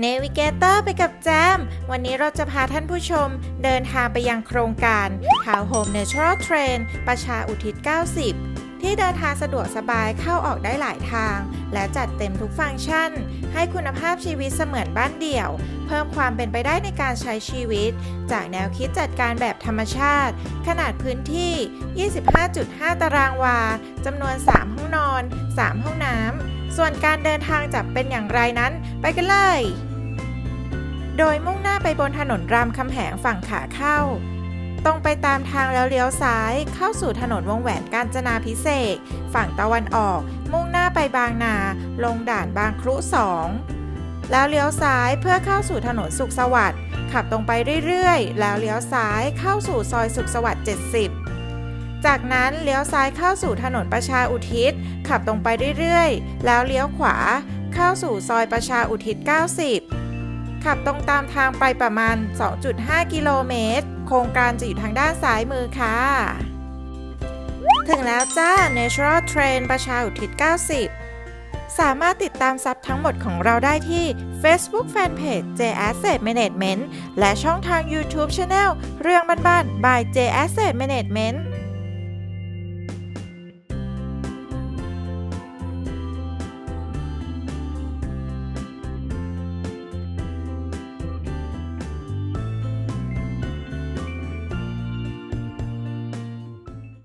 เนวิเกเตอร์ไปกับแจม วันนี้เราจะพาท่านผู้ชมเดินทางไปยังโครงการ Town Home Natural Train ประชาอุทิศ 90 ที่เดินทางสะดวกสบายเข้าออกได้หลายทาง และจัดเต็มทุกฟังก์ชัน ให้คุณภาพชีวิตเสมือนบ้านเดี่ยว เพิ่มความเป็นไปได้ในการใช้ชีวิต จากแนวคิดจัดการแบบธรรมชาติ ขนาดพื้นที่ 25.5 ตารางวาจำนวน 3 ห้องนอน 3 ห้องน้ำส่วนการเดินทางจะเป็นอย่างไรนั้น ไปกันเลย โดยมุ่งหน้าไปบนถนนรามคำแหงฝั่งขาเข้า ตรงไปตามทางแล้วเลี้ยวซ้ายเข้าสู่ถนนวงแหวนกาญจนาพิเศษฝั่งตะวันออก มุ่งหน้าไปบางนา ลงด่านบางครุสองแล้วเลี้ยวซ้ายเพื่อเข้าสู่ถนนสุขสวัสดิ์ขับตรงไปเรื่อยๆ แล้วเลี้ยวซ้ายเข้าสู่ซอยสุขสวัสดิ์70 จากนั้นเลี้ยวซ้ายเข้าสู่ถนนประชาอุทิศ ขับตรงไปเรื่อยๆ แล้วเลี้ยวขวา เข้าสู่ซอยประชาอุทิศ90 ขับตรงตามทางไปประมาณ 2.5 กิโลเมตร โครงการจะอยู่ทางด้านซ้ายมือค่ะ ถึงแล้วจ้า Natural Train ประชาอุทิศ 90 สามารถติดตามซับทั้งหมดของเราได้ที่ Facebook Fanpage J Asset Management และช่องทาง YouTube Channel เรื่องบ้านๆ by J Asset Management